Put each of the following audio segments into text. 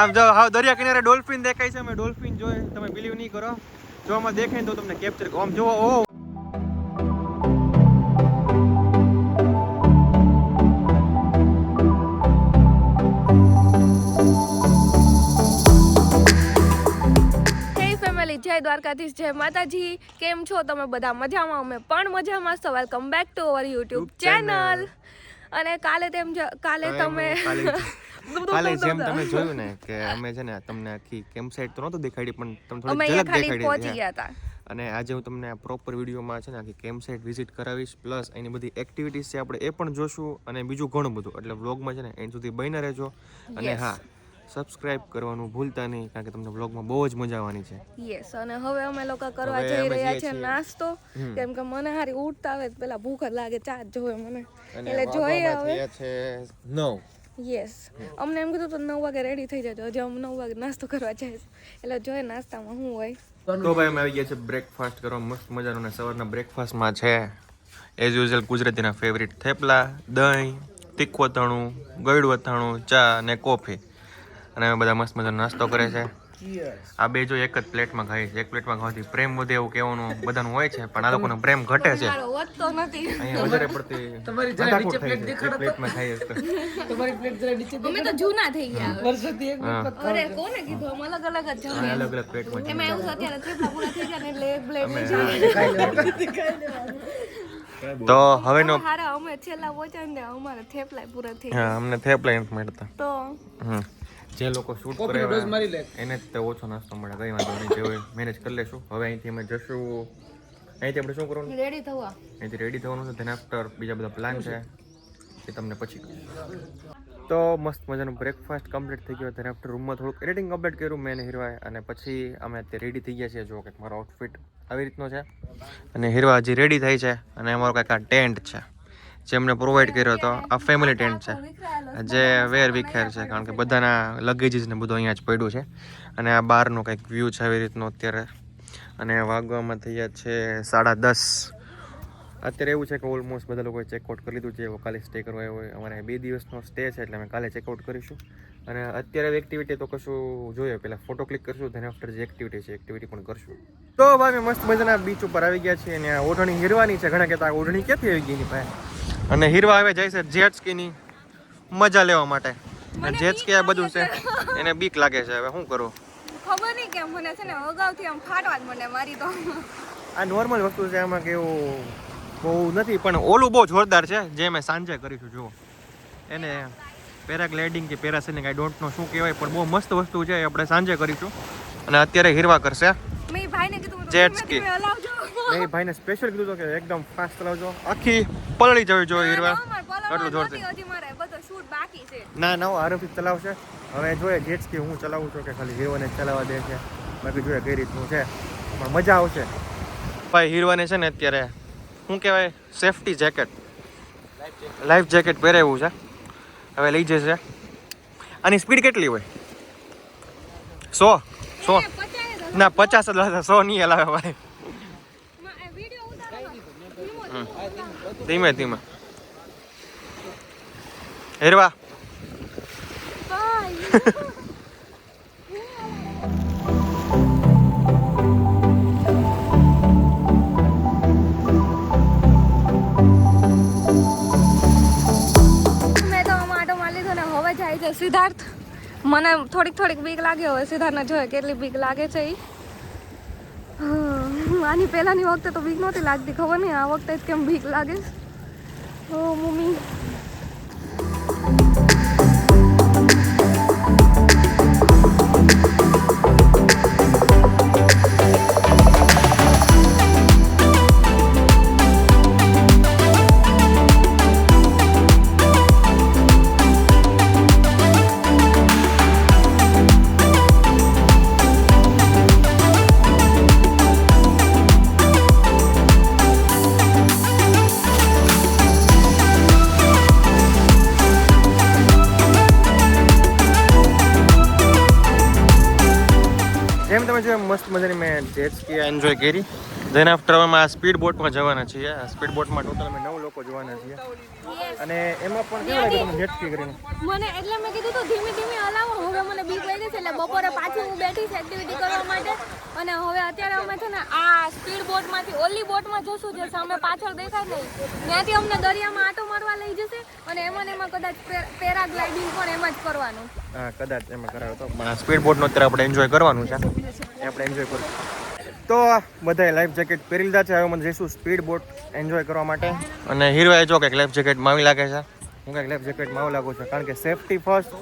આમ જો હાવ દરિયા કિનારે ડોલ્ફિન દેખાય છે અમે ડોલ્ફિન જોઈએ તમે બિલીવ નહીં કરો. જો આમાં દેખાય તો તમને કેપ્ચર આમ જુઓ ઓ જય દ્વારકાધીશ જય માતાજી. કેમ છો? તમે બધા મજામાં? અમે પણ મજામાં. So welcome back to our YouTube channel અને કાલે તેમ કાલે તમે કાલે- કાલે જેમ તમે જોયું ને કે અમે છે ને તમને આખી કેમ્પ સાઇટ તો નહોતું દેખાડી પણ તમને થોડી ઝલક ખાલી પહોંચી ગયા હતા. અને આજે હું તમને આ પ્રોપર વિડીયોમાં છે ને આખી કેમ્પ સાઇટ વિઝિટ કરાવીશ પ્લસ એની બધી એક્ટિવિટીઝ છે આપણે એ પણ જોશું અને બીજું ઘણું બધું. એટલે વ્લોગમાં છે ને એન્ડ સુધી બન્યા રહેજો. અને હા સબસ્ક્રાઇબ કરવાનું ભૂલતા નહીં કારણ કે તમને વ્લોગમાં બહુ જ મજા આવવાની છે. યસ અને હવે અમે લોકો કરવા જઈ રહ્યા છે નાસ્તો. કેમ કે મને હારી ઉઠતા આવે પેલા ભૂખ જ લાગે ચા જોવે મને. એટલે જોઈએ હવે. છે નવ. યસ અમને એમ કીધું તો નવ વાગે રેડી થઈ જજો. હજી અમે નવ વાગે નાસ્તો કરવા જાય એટલે જોઈએ નાસ્તામાં શું હોય. તો ભાઈ અમે આવી ગયા છે બ્રેકફાસ્ટ કરવા. મસ્ત મજાનો ને સવારના બ્રેકફાસ્ટમાં છે. એઝ યુઝ્યુઅલ ગુજરાતીના ફેવરિટ થેપલા દહીં તીખું અથાણું ગળ્યું અથાણું ચા અને કોફી અને અમે બધા મસ્ત મજાનો નાસ્તો કરે છે. આ બે જો એક જ પ્લેટમાં ખાઈ છે. એક પ્લેટમાં ખાવાથી પ્રેમ વધે એવું કહેવાનું બધાનું હોય છે પણ આ લોકોનો પ્રેમ ઘટે છે. અહીંયા વધારે પડતી તમારી જરા નીચે પ્લેટ દેખાડો પ્લેટમાં ખાઈએ તો. તમારી પ્લેટ જરા નીચે અમે તો જૂના થઈ ગયા. હવે. વર્ષોથી એક અરે કોને કીધું? અમે અલગ અલગ જ જમીએ. અલગ અલગ પ્લેટમાં એમાં એવું છે અત્યારે થેપલા પૂરા થઈ ગયા ને એટલે એક પ્લેટ તો હવેનો હારા અમે છેલ્લા પહોંચ્યા ને અમારે થેપલા પૂરા થઈ ગયા. અમને થેપલા મળતા. તો? હમ. જે લોકો શૂટ કરે. એને જ તે ઓછો નાસ્તો મળે. કઈ વાંધો નહીં જે મેનેજ કરી લેશું. હવે અહીંથી અમે જશું. અહીંથી આપણે શું કરવાનું? રેડી થવા. અહીંથી રેડી થવાનું છે ધેન આફ્ટર બીજા બધા પ્લાન છે એ તમને પછી તો મસ્ત મજાનું બ્રેકફાસ્ટ કમ્પ્લીટ થઈ ગયો. ધેન આફ્ટર રૂમમાં થોડુંક એડિટિંગ કમ્પ્લીટ કર્યું મેં હિરવાએ. અને પછી અમે અત્યારે રેડી થઈ ગયા છીએ. જો કે મારો આઉટફિટ આવી રીતનો છે. અને હિરવા હજી રેડી થઈ છે. અને અમારો કાંઈક આ ટેન્ટ છે. જે અમને પ્રોવાઈડ કર્યો હતો. આ ફેમિલી ટેન્ટ છે. જે વેર વિખેર છે, કારણ કે બધાના લગેજીસ ને બધું અહીંયા જ પડ્યું છે. અને આ બહારનું કંઈક વ્યૂ છે આવી રીતનું અત્યારે. અને વાગવામાં થયા છે સાડા દસ. અત્યારે એવું છે કે ઓલમોસ્ટ બધા લોકોએ ચેકઆઉટ કરી લીધું છે. કાલે સ્ટે કરવા હોય. અમારે બે દિવસનો સ્ટે છે એટલે અમે કાલે ચેકઆઉટ કરીશું. અને અત્યારે એક્ટિવિટી તો કશું જોઈએ. પહેલાં ફોટો ક્લિક કરશું ધેન આફ્ટર જે એક્ટિવિટી છે એક્ટિવિટી પણ કરશું. તો ભાઈ મસ્ત મજાના બીચ ઉપર આવી ગયા છીએ. અને ઓઢણી હેરવાની છે. ઘણા કહેતા ઓઢણી ક્યાંથી આવી ગઈ એની પાસે? અને હીરવા હવે જાય છે જેટ સ્કીની મજા લેવા માટે. જેટ સ્કી આ બધું છે. એને બીક લાગે છે હવે શું કરું? ખબર નહીં કેમ મને છે ને અગાઉથી આમ ફાટવા જ મને મારી તો. આ નોર્મલ વસ્તુ છે આમાં કેવું બહુ નથી પણ ઓલું બહુ જોરદાર છે જે મેં સાંજે કરીશું જુઓ. એને પેરાગ્લાઇડિંગ કે પેરાસેલિંગ આઈ ડોન્ટ નો શું કહેવાય પણ બહુ મસ્ત વસ્તુ છે એ આપણે સાંજે કરીશું. અને અત્યારે હીરવા કરશે. મેં ભાઈને કીધું મેં ભાઈને સ્પેશિયલ કીધું કે એકદમ ફાસ્ટ ચલાવજો આખી પલળી જવી જોઈએ હીરવા. એટલું જોરથી. હજી મારે બધો શૂટ બાકી છે. ના ના આરોપી ચલાવશે હવે જોઈએ જેટ સ્કી હું ચલાવું છું કે ખાલી હીરોને ચલાવવા દે છે. બાકી જોઈએ કઈ રીતનું છે. પણ મજા આવશે. ભાઈ હીરોને છે ને અત્યારે શું કહેવાય સેફટી જેકેટ લાઈફ જેકેટ પહેરાવ્યું છે. હવે લઈ જશે. આની સ્પીડ કેટલી હોય? સો સો. ના પચાસ જ હશે સો નહીં લાવે ભાઈ. ધીમો ધીમો. હેરવા. સિદ્ધાર્થ. મને થોડીક થોડીક બીક લાગે હવે સિદ્ધાર્થને જોઈએ કેટલી બીક લાગે છે એ આની પહેલાંની વખતે તો બીક નહોતી લાગતી, ખબર નહીં, આ વખતે જ કેમ બીક લાગે. ઓ, મમ્મી. તમે જે મસ્ત મજાની મેં જેટ સ્કી એન્જોય કરી. ધેન આફ્ટર અમે આ સ્પીડ બોટમાં જવાના છીએ. આ સ્પીડ બોટમાં ટોટલ અમે નવ લોકો જવાના છીએ. અને એમાં પણ કેવું લાગે તમને જેટકી કરીને? મને એટલે મેં કીધું તો ધીમે ધીમે હલાવો. હવે મને બીક લાગી છે એટલે બપોરે પાછી હું બેઠી છે એક્ટિવિટી કરવા માટે. અને હવે અત્યારે અમે છે ને આ સ્પીડ બોટમાંથી ઓલી બોટમાં જોશું જે સામે પાછળ દેખાય નહીં ત્યાંથી અમને દરિયામાં આંટો મારવા લઈ જશે અને એમાં ને એમાં કદાચ પેરાગ્લાઇડિંગ પણ એમાં જ કરવાનું. હા કદાચ એમાં કરાયો તો. પણ આ સ્પીડ બોટનો અત્યારે આપણે એન્જોય કરવાનું છે. એ આપણે એન્જોય કરીશું. તો બધાએ લાઈફ જેકેટ પહેરી લીધા છે. હવે મને જઈશું સ્પીડ બોટ એન્જોય કરવા માટે. અને હીરોએ જો કંઈક લાઈફ જેકેટ માવી લાગે છે. હું કંઈક લાઈફ જેકેટ માવું લાગુ છું. કારણ કે સેફટી ફર્સ્ટ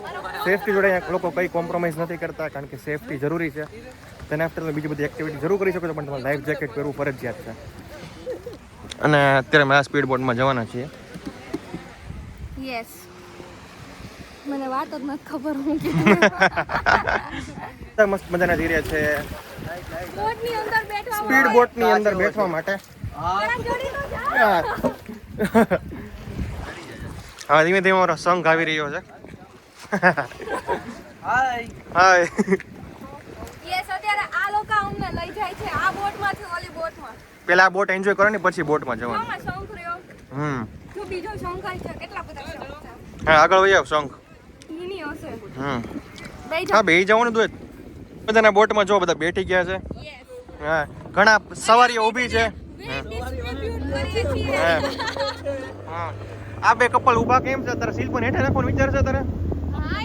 સેફટી જોડે અહીંયા લોકો કંઈ કોમ્પ્રોમાઇઝ નથી કરતા કારણ કે સેફટી જરૂરી છે. તેના આફ્ટર તમે બીજી બધી એક્ટિવિટી જરૂર કરી શકો છો પણ તમારે લાઈફ જેકેટ પહેરવું ફરજિયાત છે. અને અત્યારે અમે આ સ્પીડ બોટમાં જવાના છીએ. યસ મને વાત જ નથી ખબર હું મસ્ત મજાના એરિયા છે. બોટની બોટની સ્પીડ બોટની અંદર બેઠવા માટે. હા. ધીમે ધીમે મારો સંઘ આવી રહ્યો છે. હાય યસ અત્યારે આ લોકો અમને લઈ જાય છે આ બોટમાંથી ઓલી બોટમાં. પેલા બોટ એન્જોય કરો ને પછી બોટમાં જવાનું. શંખ રહ્યો? હમ. જો બીજો શંખ છે કેટલા બધા શંખ હા આગળ વહી આવ સંઘ એની હશે. હમ. બે હા બે જવાનું દો બધાના બોટમાં જો બધા બેઠી ગયા છે. હા ઘણા સવારીઓ ઊભી છે. આ બે કપલ ઊભા કેમ છે? તારે શિલ્પન હેઠે રાખવાનો વિચાર છે તારે? હા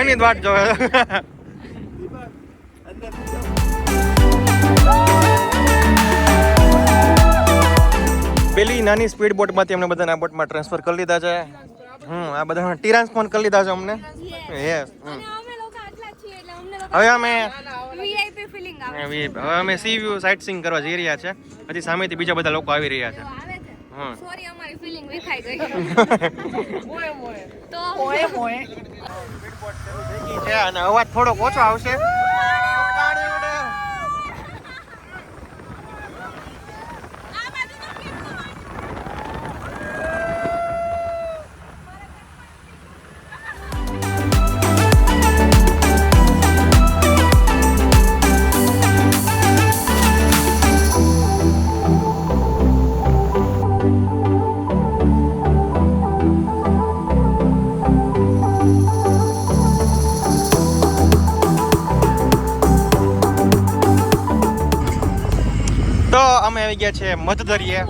એની જ વાત જોવે પેલી નાની સ્પીડ બોટમાંથી અમને બધાને બોટમાં ટ્રાન્સફર કરી લીધા છે. હમ આ બધા ટીરાન્સ ફોન કરી લીધા છે અમને. યસ અને અમે લોકો આટલા જ છીએ એટલે અમને લોકો હવે અમે વીઆઈપી ફીલિંગ આવે. હવે અમે સી વ્યૂ સાઇટ સીંગ કરવા જઈ રહ્યા છે. હજી સામેથી બીજા બધા લોકો આવી રહ્યા છે. સોરી અમારી ફીલિંગ વિખાઈ ગઈ. તો છે અને અવાજ થોડોક ઓછો આવશે. આવી ગયા છે મધદરિયે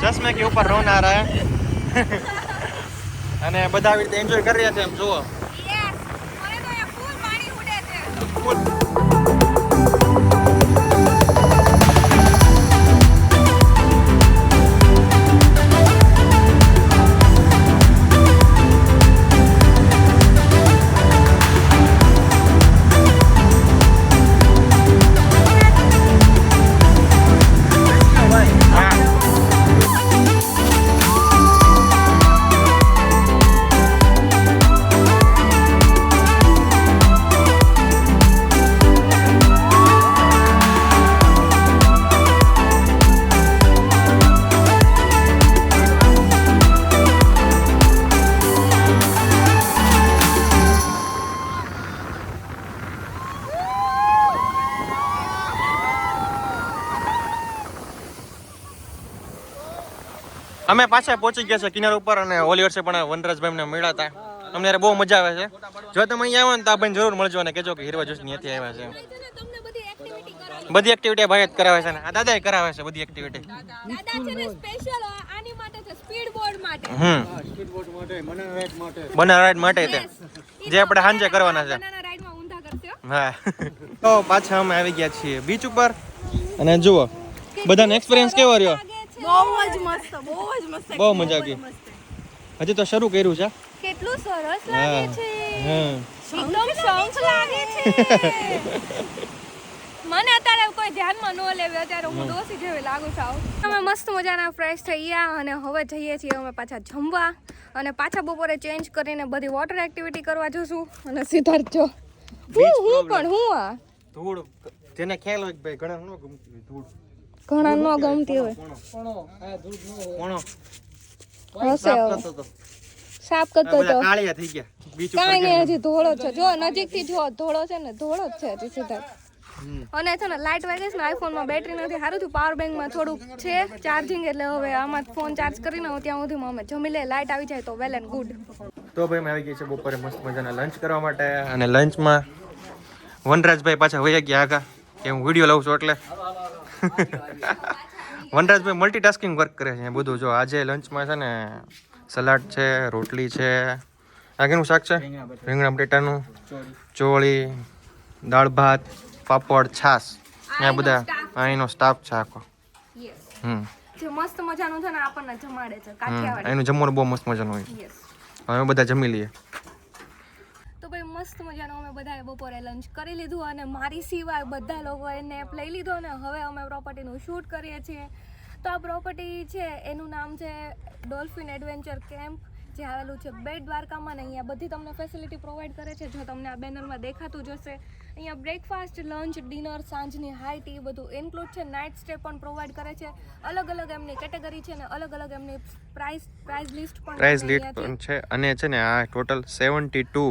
ચશ્મે કે ઉપર રોના રહે અને બધા આવી રીતે એન્જોય કરી રહ્યા છે એમ જુઓ. ફૂલ. અમે પાછા પહોંચી ગયા છે કિનાર ઉપર અને ઓલી વર્ષે પણ વનરાજભાઈ અમને મળ્યા હતા. અમને બહુ મજા આવે છે. જો તમે અહીંયા આવો ને તો આપણને જરૂર મળજો અને કહેજો કે હીરવા જોશ ત્યાંથી આવ્યા છે. ને બધી એક્ટિવિટી ભાઈ જ કરાવે છે ને. આ દાદા કરાવે છે બધી એક્ટિવિટી ને બનાવ રાઈડ માટે તે. જે આપણે સાંજે કરવાના છે. હા. તો પાછા અમે આવી ગયા છીએ. બીચ ઉપર. અને જુઓ, બધાનો એક્સપિરિયન્સ કેવો રહ્યો? બહુ જ મસ્ત બહુ જ મસ્ત બહુ મજા આવી. હજી તો શરૂ કર્યું છે. કેટલું સરસ લાગે છે. એકદમ શંખ લાગે છે. મને અત્યારે કોઈ ધ્યાનમાં ન લેવે અત્યારે હું ડોસી જેવી લાગુ છું અમે મસ્ત મજાના ફ્રેશ થઈ ગયા અને હવે જઈએ છીએ અમે પાછા જમવા. અને પાછા બપોરે ચેન્જ કરીને બધી વોટર એક્ટિવિટી કરવા જશું. અને સિદ્ધાર્થ જો હું હું પણ હું આ. ધૂળ જેને ખ્યાલ હોય ભાઈ ઘણા ન ગમતી હોય ધૂળ. ઘણા ન ગમતી હોય. હશે હવે. કરતો તો. સાફ આ કરતો બધા તો કાળિયા થઈ ગયા. બીચ ઉપર કાંઈ નહીં હજી ધોળો છે. જો નજીકથી જો ધોળો છે ને ધોળો જ છે હજી સીધા. અને છે ને લાઇટ વાગે છે ને આઈફોનમાં બેટરી નથી. સારું થયું પાવર બેંકમાં થોડુંક છે ચાર્જિંગ એટલે હવે આમાં ફોન ચાર્જ કરીને હું ત્યાં સુધીમાં અમે જમી લે લાઇટ આવી જાય તો વેલ એન્ડ ગુડ તો ભાઈ મેં આવી ગઈ છે બપોરે મસ્ત મજાના લંચ કરવા માટે. અને લંચમાં વનરાજભાઈ પાછા વયા ગયા આગા. કે હું વીડિયો લઉં છું એટલે. વનરાજભાઈ મલ્ટીટાસ્કિંગ વર્ક કરે છે બધું. જો આજે લંચમાં છે ને સલાડ છે રોટલી છે. આ કેનું શાક છે? રીંગણા બટેટાનું. ચોળી દાળ ભાત પાપડ છાસ આ બધા અહીંનો સ્ટાફ છે આખો. હમ. મસ્ત મજાનું છે ને આપણને જમાડે છે કાઠિયાવાડી. એનું જમવાનું બહુ મસ્ત મજાનું હોય હવે બધા જમી લઈએ. મસ્ત મજાનો અમે બધાએ બપોરે લંચ કરી લીધું અને મારી સિવાય બધા લોકોએ નેપ લઈ લીધો ને હવે અમે પ્રોપર્ટીનું શૂટ કરીએ છીએ. તો આ પ્રોપર્ટી છે એનું નામ છે ડોલ્ફિન એડવેન્ચર કેમ્પ જે આવેલું છે બેટ દ્વારકામાં ને અહીંયા બધી તમને ફેસિલિટી પ્રોવાઈડ કરે છે જો તમને આ બેનરમાં દેખાતું જશે અહીંયા બ્રેકફાસ્ટ લંચ ડિનર સાંજની હાઈ ટી બધું ઇન્ક્લુડ છે નાઇટ સ્ટે પણ પ્રોવાઈડ કરે છે. અલગ અલગ એમની કેટેગરી છે ને અલગ અલગ એમની પ્રાઇસ પ્રાઇસ લિસ્ટ પણ પ્રાઇસ લિસ્ટ પણ છે. અને છે ને આ ટોટલ સેવન્ટી ટુ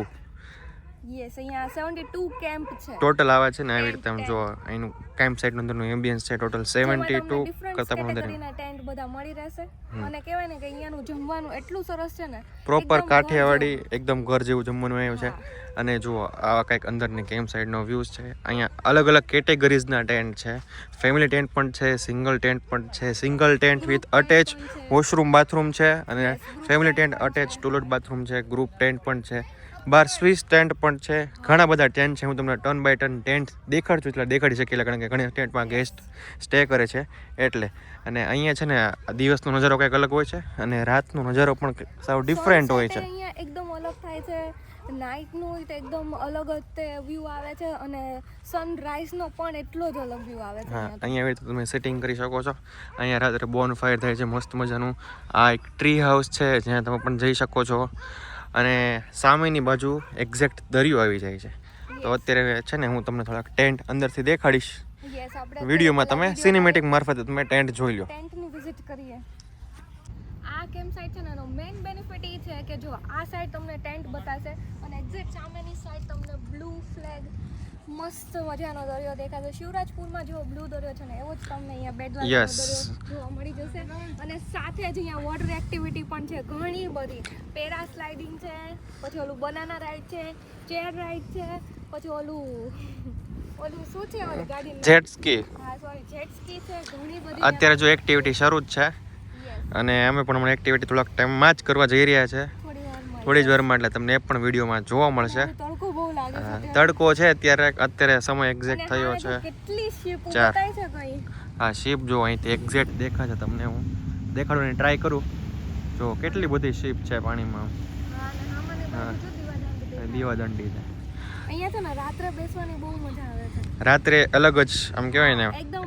યસ અહીંયા સેવન્ટી ટુ કેમ્પ છે. ટોટલ આવે છે ને આવી રીતે આમ જો અહીંનું કેમ્પ સાઇટ અંદરનું એમ્બિયન્સ છે ટોટલ સેવન્ટી ટુ કરતાં પણ વધારે ટેન્ટ બધા મળી રહેશે. અને કહેવાય ને કે અહીંયાનું જમવાનું એટલું સરસ છે ને પ્રોપર કાઠિયાવાડી એકદમ ઘર જેવું જમવાનું આવ્યું છે. અને જુઓ આવા કંઈક અંદરની કેમ્પ સાઇડનો વ્યૂઝ છે. અહીંયા અલગ અલગ કેટેગરીઝના ટેન્ટ છે. ફેમિલી ટેન્ટ પણ છે સિંગલ ટેન્ટ પણ છે. Single tent with attach washroom bathroom છે. અને family tent attach toilet bathroom છે. ગ્રુપ ટેન્ટ પણ છે. બાર સ્વિસ ટેન્ટ પણ છે. ઘણા બધા ટેન્ટ છે. હું તમને ટર્ન બાય ટર્ન ટેન્ટ દેખાડું છું. એટલે દેખાડી શકીએ. કારણ કે ઘણી ટેન્ટમાં ગેસ્ટ સ્ટે કરે છે. એટલે અને અહીંયા છે ને દિવસનો નજારો કંઈક અલગ હોય છે. અને રાતનો નજારો પણ સાવ ડિફરન્ટ હોય છે. અહીંયા એકદમ અલગ થાય છે. નાઇટનું હોય તો એકદમ અલગ જ તે વ્યૂ આવે છે. અને સનરાઈઝનો પણ એટલો જ અલગ વ્યૂ આવે છે હા અહીંયા આવી તમે સેટિંગ કરી શકો છો. અહીંયા રાત્રે બોન ફાયર થાય છે. મસ્ત મજાનું. આ એક ટ્રી હાઉસ છે. જ્યાં તમે પણ જઈ શકો છો. અને સામેની બાજુ એક્ઝેક્ટ દરિયો આવી જાય છે. તો અત્યારે છે ને હું તમને થોડાક ટેન્ટ અંદરથી દેખાડીશ. વિડીયોમાં તમે સિનેમેટિક મારફતે તમે ટેન્ટ જોઈ લો. ટેન્ટની વિઝિટ કરીએ. આ કેમ્પ સાઇટ છે ને એનો મેઇન બેનિફિટ એ છે કે જો આ સાઈડ તમને ટેન્ટ બતાવશે અને એક્ઝેક્ટ સામેની સાઈડ તમને બ્લુ ફ્લેગ મસ્ત મજાનો દરિયો દેખાશે શિવરાજપુરમાં જો બ્લુ દરિયો છે ને એવો જ તમને અહીંયા. દરિયો જોવા મળી જશે. અને સાથે જ અહીંયા વોટર એક્ટિવિટી પણ છે ઘણી બધી. પેરા સ્લાઇડિંગ છે પછી ઓલું બનાના રાઈડ છે ચેર રાઈડ છે પછી ઓલું ઓલું શું છે ઓલી ગાડી જેટ સ્કી હા સોરી જેટ સ્કી છે ઘણી બધી અત્યારે જો એક્ટિવિટી શરૂ જ છે. અને અમે પણ હમણાં એક્ટિવિટી થોડાક ટાઈમમાં જ કરવા જઈ રહ્યા છે. થોડી જ વારમાં એટલે તમને એ પણ વિડીયોમાં જોવા મળશે. તડકો છે અત્યારે. અત્યારે સમય એક્ઝેક્ટ થયો છે. ચાર. હા શીપ જો અહીંથી એક્ઝેક્ટ દેખાય છે તમને હું દેખાડવાની ટ્રાય કરું. જો કેટલી બધી શીપ છે પાણીમાં. હા દીવા દીવાદાંડી આવે છે. રાત્રે અલગ જ આમ કહેવાય ને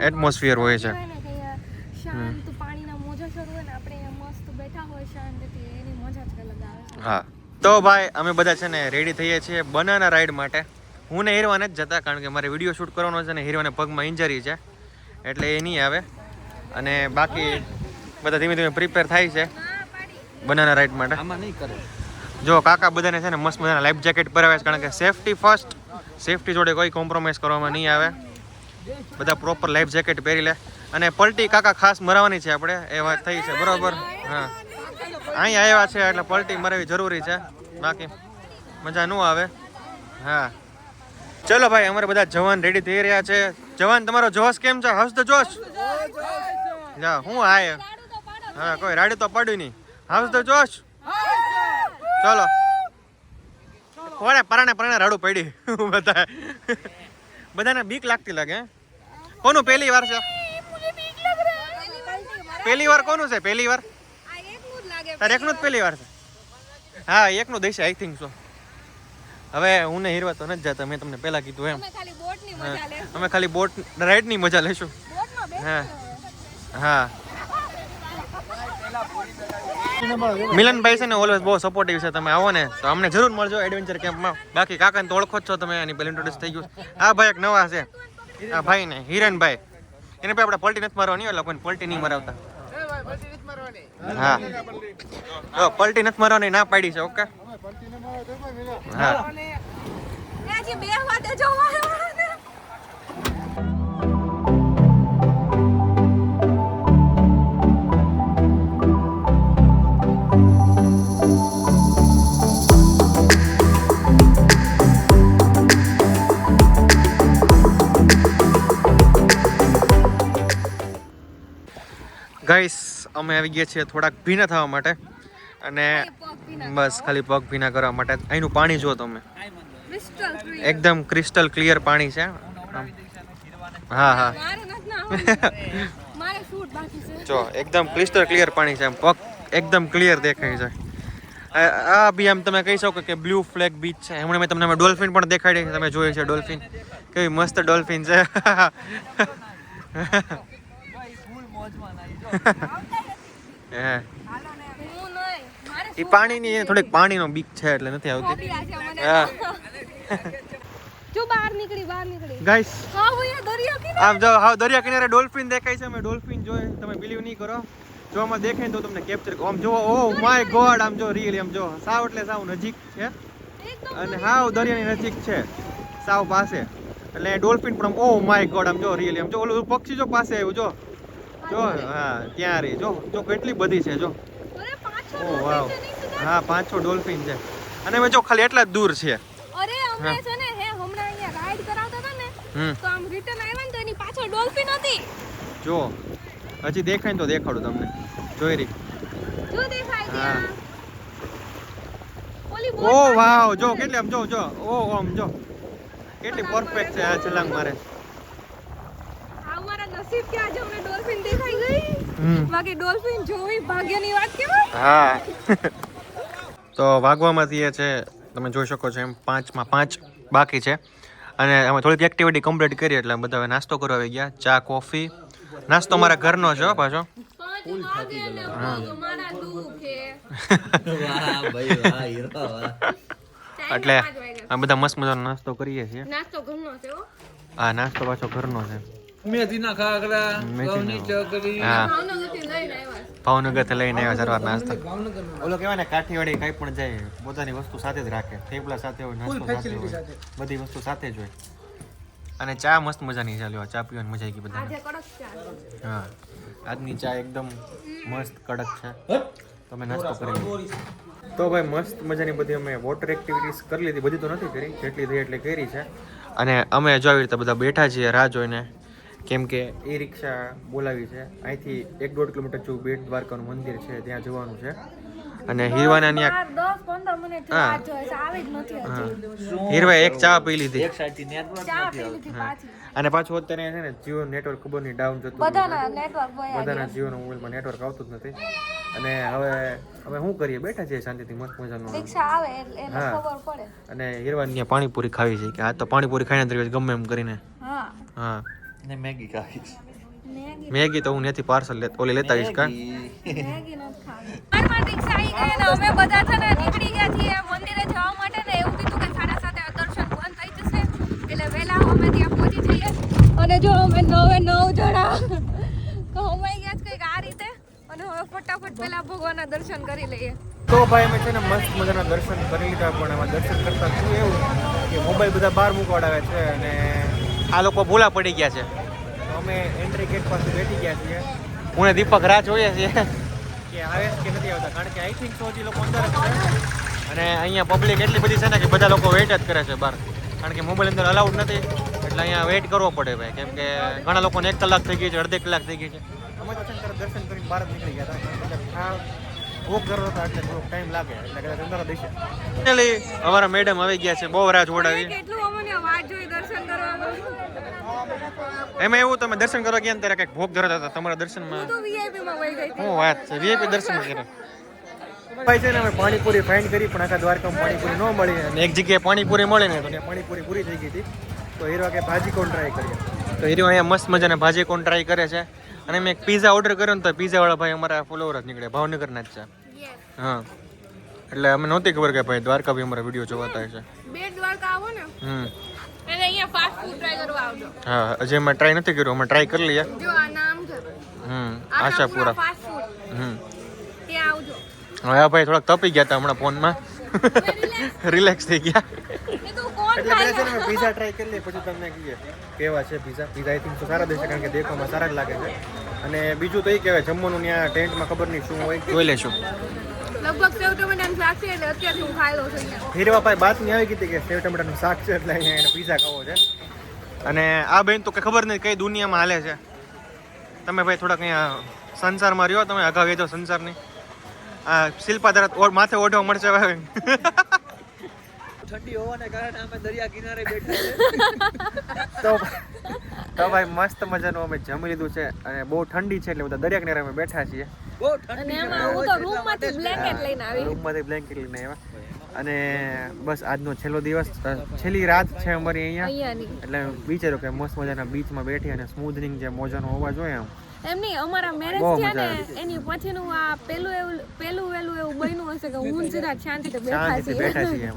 એટમોસ્ફિયર હોય છે કહેવાય ને કે અહીંયા શાંત પાણીના મોજા શરૂ હોય ને આપણે અહીંયા મસ્ત બેઠા હોય શાંતિથી એની મજા જ અલગ આવે છે હા. તો ભાઈ અમે બધા છે ને રેડી થઈએ છીએ બનાના રાઈડ માટે. હું ને હીરવાને જ જતા કારણ કે મારે વીડિયો શૂટ કરવાનો છે ને હીરવાને પગમાં ઇન્જરી છે. એટલે એ નહીં આવે. અને બાકી બધા ધીમે ધીમે પ્રિપેર થાય છે બનાના રાઈડ માટે. આમાં નહીં કરે. જો કાકા બધાને છે ને મસ્ત મજાના લાઈફ જેકેટ પહેરાવે છે કારણ કે સેફટી ફર્સ્ટ સેફટી જોડે કોઈ કોમ્પ્રોમાઇઝ કરવામાં નહીં આવે. બધા પ્રોપર લાઈફ જેકેટ પહેરી લે. અને પલટી કાકા ખાસ મરાવાની છે આપણે એ વાત થઈ છે બરાબર? હા. અહીં આવ્યા છે એટલે પલટી મરાવી જરૂરી છે. બાકી મજા ન આવે. હા. ચલો ભાઈ, અમારે બધા જવાન રેડી થઈ રહ્યા છે. જવાન, તમારો જોશ કેમ છે? હસ તો જોશ? જા, હું હાય હા, કોઈ રાડી તો પડ્યું નહીં. હસ તો જોશ? ચલો. કોણે પરાણે પરાણે રાડું પડી. બધા બધાને બીક લાગતી લાગે કોનું પહેલી વાર છે? પહેલી વાર કોનું છે? પહેલી વાર? તારે એકનું જ પહેલી વાર છે? હા એકનું દેશે આઈ થિંક સો હવે હું ને હીરવા તો નથી જતા મેં તમને પહેલા કીધું એમ. અમે ખાલી બોટ હા. ની ખાલી બોટ રાઈડની મજા લઈશું હા. હા. મિલનભાઈ છે ને ઓલવેઝ બહુ સપોર્ટિવ છે તમે આવો ને. તો અમને જરૂર મળજો એડવેન્ચર કેમ્પમાં બાકી કાકાને તો ઓળખો જ છો તમે એની પેલી ઇન્ટ્રોડ્યુસ થઈ ગયું આ ભાઈ એક નવા છે. આ ભાઈ ને હિરણભાઈ. એને આપણે પલટી નથી મારવાની એટલે કોઈને પલટી નહીં મરાવતા. હા. તો પલટી નથી મારવાની ના પાડી છે ઓકે? હા. ગાઈસ અમે આવી ગયા છીએ થોડાક ભીના થવા માટે અને બસ ખાલી પગ ભીના કરવા માટે. અહીંનું પાણી જુઓ તમે. એકદમ ક્રિસ્ટલ ક્લિયર પાણી છે. હા હા. મારે નથી નાહવાનું. મારે શૂટ બાકી છે. જો એકદમ ક્રિસ્ટલ ક્લિયર પાણી છે. પગ એકદમ ક્લિયર દેખાય છે. આ બી આમ તમે કહી શકો કે બ્લુ ફ્લેગ બીચ છે. હમણાં મેં તમને ડોલ્ફિન પણ દેખાડી તમે જોયું છે ડોલ્ફિન કેવી મસ્ત ડોલ્ફિન છે. એ પાણીની થોડીક પાણીનો બીક છે એટલે નથી આવતી. હા. જો બહાર નીકળી બહાર નીકળી. ગાઈસ હા ભૈયા દરિયો કિનારે. આમ જો હાવ દરિયા કિનારે ડોલ્ફિન દેખાય છે અમે ડોલ્ફિન જોઈએ તમે બિલીવ નહીં કરો. જો આમાં દેખાય તો તમને કેપ્ચર આમ જો ઓ માય ગોડ આમ જો આમ જો. સાવ એટલે સાવ નજીક છે. અને હાવ દરિયાની નજીક છે. સાવ પાસે. એટલે ડોલ્ફિન પણ ઓ માય ગોડ આમ જો આમ જો ઓલું પક્ષી જો પાસે આવ્યું જો. જો હા ત્યાં રહી. જો જો કેટલી બધી છે જો. ઓ વાવ? હા પાંચ છ ડોલ્ફિન છે. અને અમે જો ખાલી એટલા જ દૂર છે. અરે અમે છે ને હે હમણાં અહીંયા રાઈડ કરાવતા હતા ને તો આમ રિટર્ન આવ્યા ને તો એની પાછળ ડોલ્ફિન હતી. જો હજી દેખાય ને તો દેખાડું તમને. જોઈ રહી. જો દેખાય હા. ઓ વાવ જો કેટલી આમ જો જો ઓ આમ જો. કેટલી પરફેક્ટ છે આ છલાંગ મારે. નસીબ કે આજે અમને ડોલ્ફિન દેખાઈ ગઈ? હમ. બાકી ડોલ્ફિન જોવી ભાગ્યની વાત કેવાય હા. તો વાગવામાંથી એ છે તમે જોઈ શકો છો એમ પાંચમાં પાંચ બાકી છે. અને અમે થોડીક એક્ટિવિટી કમ્પ્લીટ કરી એટલે બધા નાસ્તો કરવા આવી ગયા. ચા કોફી નાસ્તો મારા ઘરનો છે હો પાછો. એટલે આ બધા મસ્ત મજાનો નાસ્તો કરીએ છીએ. નાસ્તો ઘરનો છે હો નાસ્તો પાછો ઘરનો છે. મેથીના ખાખરા ઘઉંની ચકરી હા. ભાવનગરથી લઈને આવ્યા સરવાર નાસ્તો ઓલો કહેવાય ને કાઠિયાવાડી કાંઈ પણ જાય પોતાની વસ્તુ સાથે જ રાખે. થેપલા સાથે હોય નાસ્તો સાથે હોય બધી વસ્તુ સાથે જ હોય. અને ચા મસ્ત મજાની છે લ્યો ચા પીવાની મજા આવી ગઈ બધાને. આજે કડક ચા છે. હા. આજની ચા એકદમ મસ્ત કડક છે. તમે નાસ્તો કરી તો ભાઈ મસ્ત મજાની બધી અમે વોટર એક્ટિવિટીઝ કરી લીધી. બધી તો નથી કરી જેટલી થઈ એટલી કરી છે. અને અમે જો આવી રીતે બધા બેઠા છીએ રાહ જોઈને. કેમ કે એ રિક્ષા બોલાવી છે. અહીંથી એક દોઢ કિલોમીટર જેવું બેટ દ્વારકાનું મંદિર છે ત્યાં જવાનું છે. અને હીરવાના ત્યાં ચાર, દસ, પંદર મિનિટ હા. રાહ જોઈ છે. આવી જ નથી હજી. હીરવાએ એક ચા પી લીધી. એક સાઈડથી નેટવર્ક ચા પી અને પાછું અત્યારે છે ને જીઓ નેટવર્ક ખબર નહીં ડાઉન જતું બધાના નેટવર્ક ગયા બધાના જીઓના મોબાઈલમાં નેટવર્ક આવતું જ નથી. અને હવે હવે શું કરીએ? બેઠા છીએ શાંતિથી મસ્ત મજાનું. હા. અને હીરવાની ત્યાં પાણીપુરી ખાવી છે કે આ તો પાણીપુરી ખાઈને તરીકે ગમે એમ કરીને. હા. હા. ને મેગી છે. મેગી તો હું નથી પાર્સલ લે ઓલી લેતા આવીશ કા? મેગી. મેગી ખાવી આવી ગઈ ને અમે બધા છે ને નીકળી ગયા છીએ મંદિરે જવા માટે ને એવું કીધું કે સાડા સાતે દર્શન બંધ થઈ જશે. એટલે વહેલા અમે ત્યાં પહોંચી જઈએ. અને જો અમે નવે નવ જણા તો અમાઈ ગયા છે કંઈક આ રીતે અને હવે ફટાફટ પહેલા ભગવાનના દર્શન કરી લઈએ. તો ભાઈ અમે છે ને મસ્ત મજાના દર્શન કરી લીધા પણ એમાં દર્શન કરતા શું એવું કે મોબાઈલ બધા બહાર મૂકવાડાવે છે અને આ લોકો ભૂલા પડી ગયા છે. અમે એન્ટ્રી ગેટ પાસે બેઠી ગયા છીએ. હું દીપક રાહ જોઈએ છીએ કે આવે કે નથી આવતા? કારણ કે આઈ થિંક તો હજી લોકો અંદર છે. અને અહીંયા પબ્લિક એટલી બધી છે ને કે બધા લોકો વેઇટ જ કરે છે બહાર. કારણ કે મોબાઈલ અંદર અલાઉડ નથી. એટલે અહીંયા વેઇટ કરવો પડે ભાઈ. કેમ કે ઘણા લોકોને એક કલાક થઈ ગઈ છે અડધી કલાક થઈ ગઈ છે. અમે તો દર્શન કરીને બહાર નીકળી ગયા હતા. કારણ કે તો એટલે થોડોક ટાઈમ લાગે એટલે કદાચ અંદર દેશે. ફાઇનલી અમારા મેડમ આવી ગયા છે બહુ રાહ જોડાવી કેટલું અમને વાત જોઈ દર્શન કરવામાં એમાં એવું તમે દર્શન કરવા ગયા ને ત્યારે કંઈક ભોગ ધરતા હતા તમારા દર્શનમાં. તો વીઆઈપી માં વહી ગઈ શું વાત છે વીઆઈપી દર્શન કર્યા. ભાઈ છે ને અમે પાણીપુરી ફાઇન્ડ કરી પણ આખા દ્વારકામાં પાણીપુરી ન મળી અને એક જગ્યાએ પાણીપુરી મળી ને તો પાણીપુરી પૂરી થઈ ગઈ હતી. તો હીરો કે ભાજી કોણ ટ્રાય કરીએ તો હીરો અહીંયા મસ્ત મજાના ભાજી કોણ ટ્રાય કરે છે. અને મેં એક પીઝા ઓર્ડર કર્યો ને તો પીઝાવાળા ભાઈ અમારા ફોલોવર જ નીકળ્યા ભાવનગરના જ છે. હા. એટલે અમે નહોતી ખબર કે ભાઈ દ્વારકા બી અમારા વીડિયો જોવાતા છે. બે દ્વારકા આવો ને. હમ. અને અહીંયા ફાસ્ટ ફૂડ ટ્રાય કરવા આવજો. હા હજી અમે ટ્રાય નથી કર્યું અમે ટ્રાય કરી લઈએ. જો આ નામ છે હમ આશાપુરા. ફાસ્ટ ફૂડ હમ. ત્યાં આવજો. હવે ભાઈ થોડાક તપી ગયા હતા હમણાં ફોનમાં રિલેક્સ થઈ ગયા. એ તો કોણ એટલે છે ને મેં પીઝા ટ્રાય કરી લઈએ પછી તમને કહીએ. કેવા છે પીઝા પીઝા આઈ થિંક તો સારા દેશે કારણ કે દેખવામાં સારા જ લાગે છે. અને બીજું તો એ કહેવાય જમવાનું ત્યાં ટેન્ટમાં ખબર નહીં શું હોય. જોઈ લેશું. લગભગ સેવ ટમેટાનું શાક છે એટલે અત્યારથી હું ખાઈ લઉં છું અહીંયા. હીરવા ભાઈ નહીં આવી ગઈ કે સેવ ટમેટાનું શાક છે એટલે અહીંયા એને પીઝા ખાવો છે. અને આ બેન તો કે ખબર નહીં કઈ દુનિયામાં હાલે છે. તમે ભાઈ થોડાક અહીંયા સંસારમાં રહ્યો તમે અગાઉ એ તો સંસારની આ શિલ્પા તરત ઓર માથે ઓઢવા મળશે હવે. ઠંડી હોવાને કારણે અમે દરિયા કિનારે બેઠા છે. તો તો ભાઈ મસ્ત મજાનું અમે જમી લીધું છે અને બહુ ઠંડી છે એટલે બધા દરિયા કિનારે અમે બેઠા છીએ. બહુ અને ઠંડી હું તો રૂમમાંથી બ્લેન્કેટ લઈને આવી. રૂમમાંથી બ્લેન્કેટ લઈને આવ્યા. અને બસ આજનો છેલ્લો દિવસ છેલ્લી રાત છે અમારી અહીંયા. એટલે વિચાર્યું કે મસ્ત મજાના બીચમાં બેઠી અને સ્મૂથનિંગ જે મોજાનો હોવા જોઈએ એમ નહીં અમારા મેરેજ થયા ને એની પછીનું આ પેલું એવું પેલું વેલું એવું બન્યું હશે કે હું જરા શાંતિથી બેઠા છીએ. બેઠા છીએ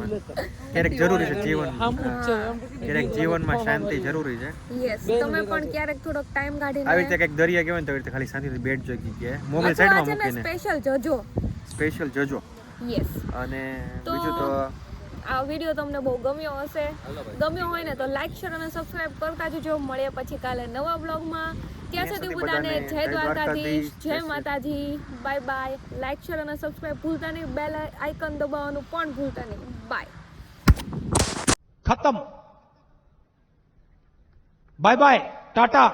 ક્યારેક જરૂરી છે જીવન. ક્યારેક જીવનમાં શાંતિ જરૂરી છે. યસ તમે પણ ક્યારેક થોડોક ટાઈમ આવી રીતે કંઈક દરિયા કહેવાય તો રીતે ખાલી શાંતિથી બેઠ જોઈ કે મોબાઈલ સાઈડમાં મૂકીને. સ્પેશિયલ જજો. સ્પેશિયલ જજો. યસ અને તો- બીજું તો આ વીડિયો તમને બહુ ગમ્યો હશે. ગમ્યો હોય ને તો લાઈક શેર અને સબસ્ક્રાઇબ કરતા જજો. મળીએ પછી કાલે નવા બ્લોગમાં ત્યાં સુધી બધાને જય દ્વારકાધીશ જય Mataji bye bye. Like share અને સબસ્ક્રાઇબ ભૂલતા નહીં. બેલ આઇકન દબાવવાનું પણ ભૂલતા નહીં. બાય ખતમ. Bye bye tata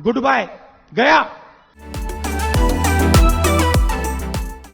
good bye ગયા